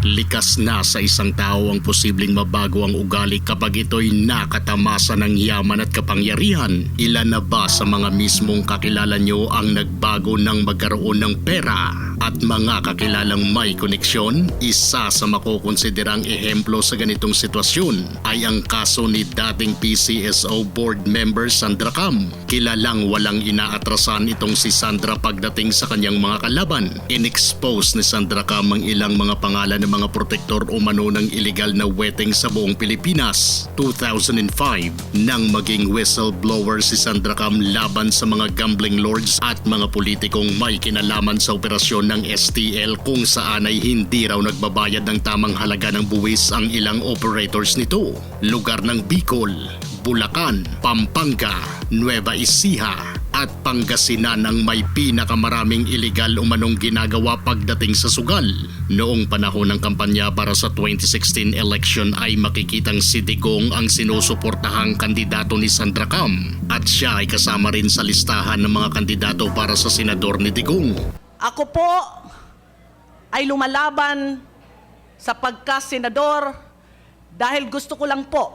Likas na sa isang tao ang posibleng mabago ang ugali kapag ito'y nakatamasa ng yaman at kapangyarihan. Ilan na ba sa mga mismong kakilala nyo ang nagbago ng magkaroon ng pera at mga kakilalang may koneksyon? Isa sa makukonsiderang ehemplo sa ganitong sitwasyon ay ang kaso ni dating PCSO board member Sandra Cam. Kilalang walang inaatrasan itong si Sandra pagdating sa kanyang mga kalaban. In-expose ni Sandra Cam ang ilang mga pangalan ng mga protektor umano ng illegal na wedding sa buong Pilipinas. 2005 nang maging whistleblower si Sandra Cam laban sa mga gambling lords at mga politikong may kinalaman sa operasyon ng STL kung saan ay hindi raw nagbabayad ng tamang halaga ng buwis ang ilang operators nito. Lugar ng Bicol, Bulacan, Pampanga, Nueva Ecija at Pangasinan ang may pinakamaraming illegal umanong ginagawa pagdating sa sugal. Noong panahon ng kampanya para sa 2016 election ay makikitang si Digong ang sinusuportahang kandidato ni Sandra Cam at siya ay kasama rin sa listahan ng mga kandidato para sa senador ni Digong. Ako po ay lumalaban sa pagka-senador dahil gusto ko lang po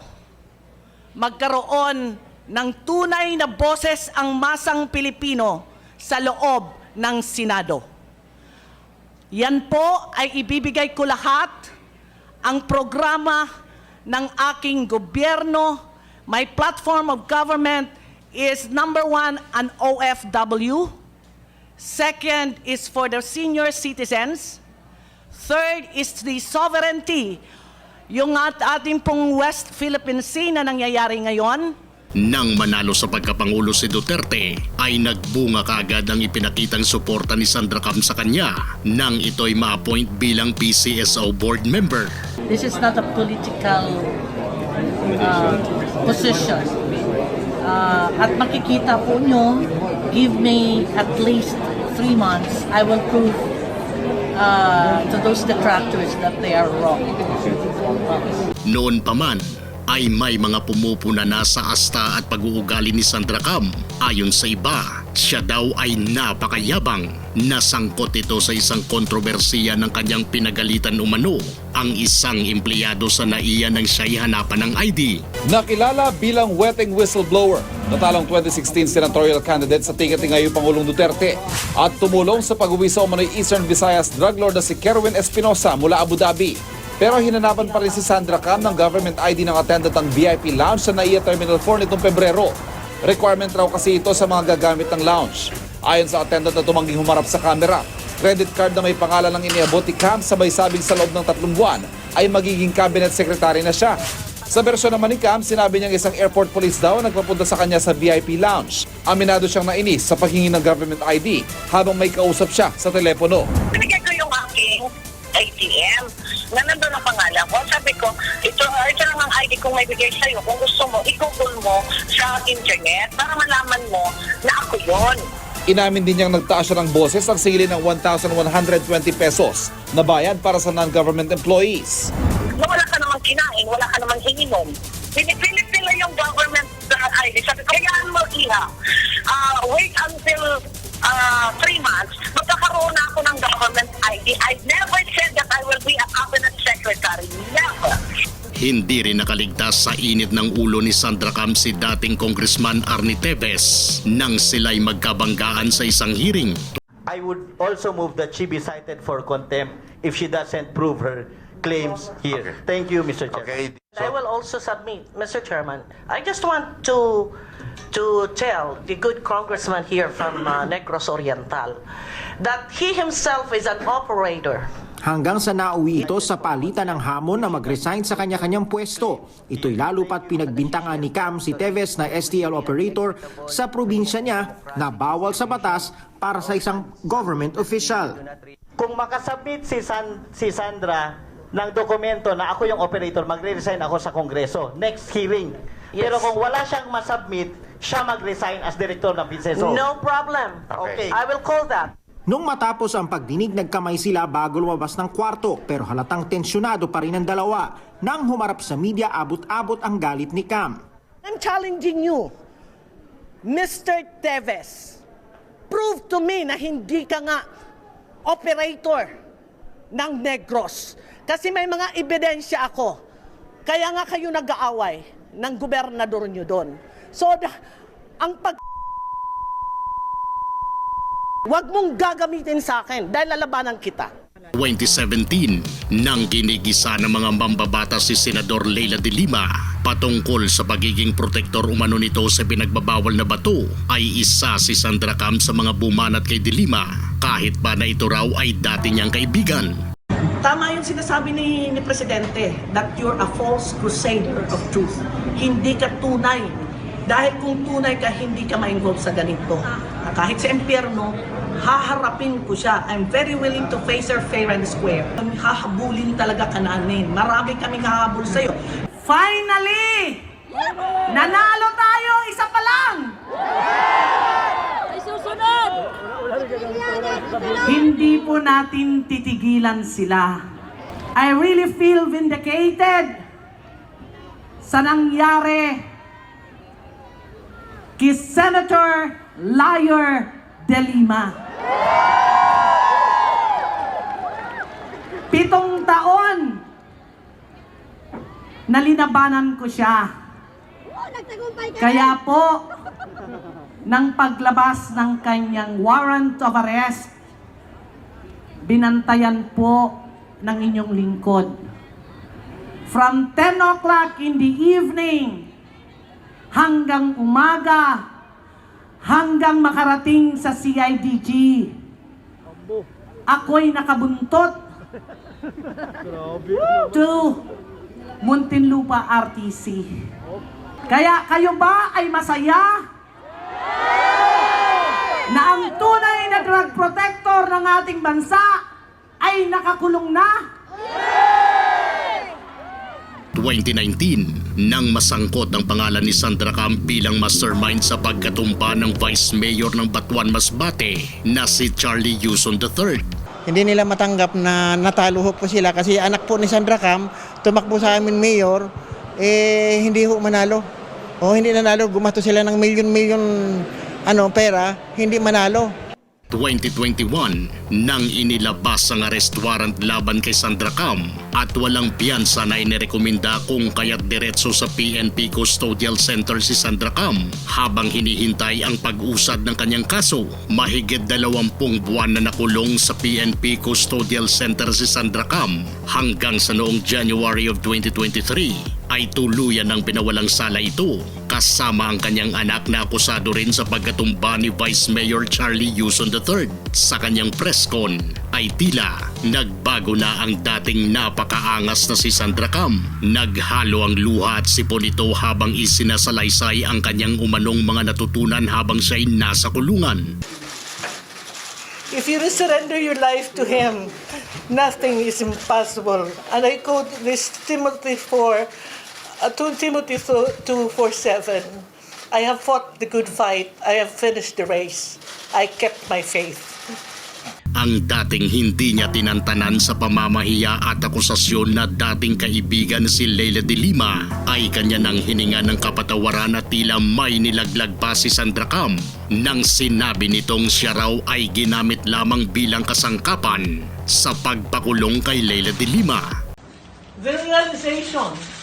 magkaroon ng tunay na boses ang masang Pilipino sa loob ng Senado. Yan po ay ibibigay ko lahat ang programa ng aking gobyerno. My platform of government is number one, an OFW. Second is for the senior citizens. Third is the sovereignty. Yung at ating pong West Philippine Sea na nangyayari ngayon. Nang manalo sa pagkapangulo si Duterte, ay nagbunga kaagad ang ipinakitang suporta ni Sandra Cam sa kanya nang ito'y ma-appoint bilang PCSO board member. This is not a political uh, position. Uh, at makikita po nyo, give me at least three months, I will prove uh, to those detractors that they are wrong. Noon pa man, ay may mga pumupuna na sa asta at pag-uugali ni Sandra Cam. Ayon sa iba, siya daw ay napakayabang. Nasangkot ito sa isang kontrobersiya ng kanyang pinagalitan umano ang isang empleyado sa NAIA nang siya'y hanapan ng ID. Nakilala bilang wetting whistleblower, natalong 2016 senatorial candidate sa ticket ni ngayong Pangulong Duterte at tumulong sa pag-uwi sa umano'y Eastern Visayas drug lord na si Kerwin Espinosa mula Abu Dhabi. Pero hinanapan pa rin si Sandra Cam ng government ID ng attendant ng VIP lounge sa NAIA Terminal 4 nitong Pebrero. Requirement raw kasi ito sa mga gagamit ng lounge. Ayon sa attendant na tumangging humarap sa camera, credit card na may pangalan ng iniabot ni Cam sabay sabing sa loob ng tatlong buwan ay magiging cabinet secretary na siya. Sa bersyon naman ni Cam, sinabi niyang isang airport police daw nagpapunta sa kanya sa VIP lounge. Aminado siyang nainis sa paghingi ng government ID habang may kausap siya sa telepono. ATM na nandun ang pangalan ko. Sabi ko, ito, ito lang ang ID kong may bigay sa'yo. Kung gusto mo, i-google mo sa internet para malaman mo na ako yon. Inamin din niyang nagtaas siya ng boses ang singilin ng 1,120 pesos na bayad para sa non-government employees. Na wala ka namang kinain, wala ka namang ininom. Pinipilit nila yung government uh, ID. Sabi ko, kayaan mo, Iha. Uh, wait until uh, three months. Magkakaroon na ako ng government ID. I never said I will be a cabinet secretary. Never. Hindi rin nakaligtas sa init ng ulo ni Sandra Cam si dating Congressman Arnie Teves nang sila'y magkabanggaan sa isang hearing I would also move that she be cited for contempt if she doesn't prove her claims here. Thank you, Mr. Chair. Okay. I will also submit, Mr. Chairman. I just want to to tell the good congressman here from uh, Negros Oriental that he himself is an operator. Hanggang sa nauwi ito sa palitan ng hamon na mag-resign sa kanya-kanyang pwesto. Ito'y lalo pat pinagbintangan ni Cam si Teves na STL operator sa probinsya niya na bawal sa batas para sa isang government official. Kung makasubmit si, San, si Sandra ng dokumento na ako yung operator, magre-resign ako sa Kongreso. Next hearing. Pero kung wala siyang masubmit, siya mag-resign as director ng PCSO. No problem. Okay. I will call that. Nung matapos ang pagdinig, nagkamay sila bago lumabas ng kwarto pero halatang tensyonado pa rin ang dalawa. Nang humarap sa media, abot-abot ang galit ni Cam. I'm challenging you, Mr. Teves. Prove to me na hindi ka nga operator ng Negros. Kasi may mga ebidensya ako. Kaya nga kayo nag-aaway ng gobernador nyo doon. So, ang pag... Huwag mong gagamitin sa akin dahil lalabanan kita. 2017 nang ginigisa ng mga mambabata si Senador Leila de Lima patungkol sa pagiging protektor umano nito sa pinagbabawal na bato ay isa si Sandra Cam sa mga bumanat kay de Lima kahit pa na ito raw ay dati niyang kaibigan. Tama yung sinasabi ni, ni Presidente that you're a false crusader of truth. Hindi ka tunay. Dahil kung tunay ka, hindi ka ma-involve sa ganito. Kahit sa impyerno, haharapin ko siya. I'm very willing to face her fair and square. Hahabulin talaga ka namin. Marami kaming hahabol sa'yo. Finally! Nanalo tayo! Isa pa lang! Ay susunod! Hindi po natin titigilan sila. I really feel vindicated sa nangyari kay Senator Liar De Lima. Pitong taon nalinabanan ko siya. Kaya po, nang paglabas ng kanyang warrant of arrest, binantayan po ng inyong lingkod. From 10 o'clock in the evening hanggang umaga, hanggang makarating sa CIDG, ako'y nakabuntot. To Muntinlupa RTC. Kaya kayo ba ay masaya? Na ang tunay na drug protector ng ating bansa ay nakakulong na? 2019 nang masangkot ang pangalan ni Sandra Cam bilang mastermind sa pagkatumpa ng Vice Mayor ng Batuan Masbate na si Charlie Yuson III. Hindi nila matanggap na natalo po sila kasi anak po ni Sandra Cam, tumakbo sa amin mayor, eh hindi ho manalo. O hindi nanalo, gumasto sila ng milyon-milyon ano, pera, hindi manalo. 2021 nang inilabas ang arrest warrant laban kay Sandra Cam at walang piyansa na inirekomenda kung kaya't diretso sa PNP Custodial Center si Sandra Cam habang hinihintay ang pag-usad ng kanyang kaso. Mahigit dalawampung buwan na nakulong sa PNP Custodial Center si Sandra Cam hanggang sa noong January of 2023 ay tuluyan ng pinawalang sala ito kasama ang kanyang anak na akusado rin sa pagkatumba ni Vice Mayor Charlie Yuson III. Sa kanyang press ay tila nagbago na ang dating napakaangas na si Sandra Cam. Naghalo ang luha at sipon nito habang isinasalaysay ang kanyang umanong mga natutunan habang siya'y nasa kulungan. If you surrender your life to Him, nothing is impossible. And I quote this Timothy 4, uh, 2 Timothy 2, 4, 7. I have fought the good fight. I have finished the race. I kept my faith. Ang dating hindi niya tinantanan sa pamamahiya at akusasyon na dating kaibigan si Leila de Lima ay kanya nang hininga ng kapatawaran at tila may nilaglag pa si Sandra Cam nang sinabi nitong siya raw ay ginamit lamang bilang kasangkapan sa pagpakulong kay Leila de Lima. The realization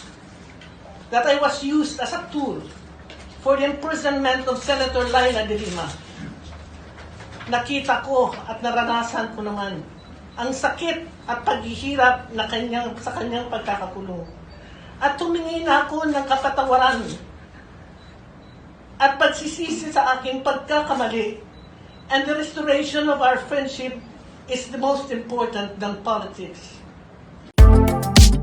that I was used as a tool for the imprisonment of Senator Laila de Lima nakita ko at naranasan ko naman ang sakit at paghihirap na kanyang, sa kanyang pagkakakulong. At tumingi na ako ng kapatawaran at pagsisisi sa aking pagkakamali. And the restoration of our friendship is the most important than politics.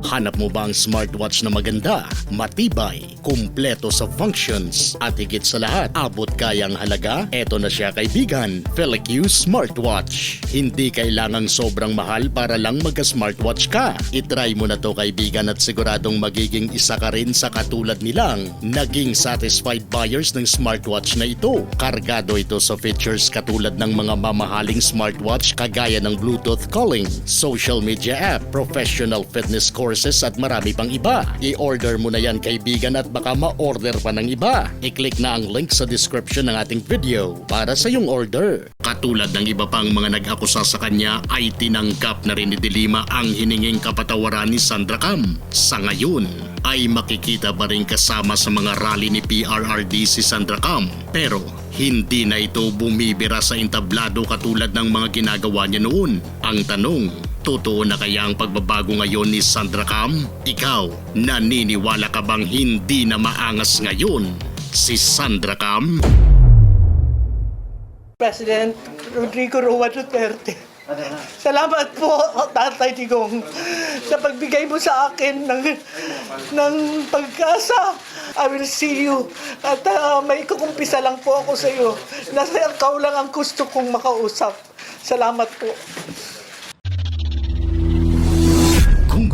Hanap mo ba ang smartwatch na maganda, matibay, kumpleto sa functions, at higit sa lahat, abot kayang halaga? Eto na siya kaibigan, FeliQ Smartwatch. Hindi kailangang sobrang mahal para lang magka-smartwatch ka. Itry mo na to kaibigan at siguradong magiging isa ka rin sa katulad nilang naging satisfied buyers ng smartwatch na ito. Kargado ito sa features katulad ng mga mamahaling smartwatch kagaya ng Bluetooth calling, social media app, professional fitness courses at marami pang iba. I-order mo na yan kaibigan at baka ma-order pa ng iba. I-click na ang link sa description ng ating video para sa iyong order. Katulad ng iba pang mga nag-akusa sa kanya ay tinanggap na rin ni Dilima ang hininging kapatawaran ni Sandra Cam. Sa ngayon ay makikita pa rin kasama sa mga rally ni PRRD si Sandra Cam. Pero hindi na ito bumibira sa entablado katulad ng mga ginagawa niya noon. Ang tanong, totoo na kaya ang pagbabago ngayon ni Sandra Cam? Ikaw, naniniwala ka bang hindi na maangas ngayon si Sandra Cam? President Rodrigo Roa Duterte. Salamat po, Tatay Digong, sa pagbigay mo sa akin ng, ng pag-asa. I will see you. At ah, may kukumpisa lang po ako sa iyo. Nasa ikaw lang ang gusto kong makausap. Salamat po.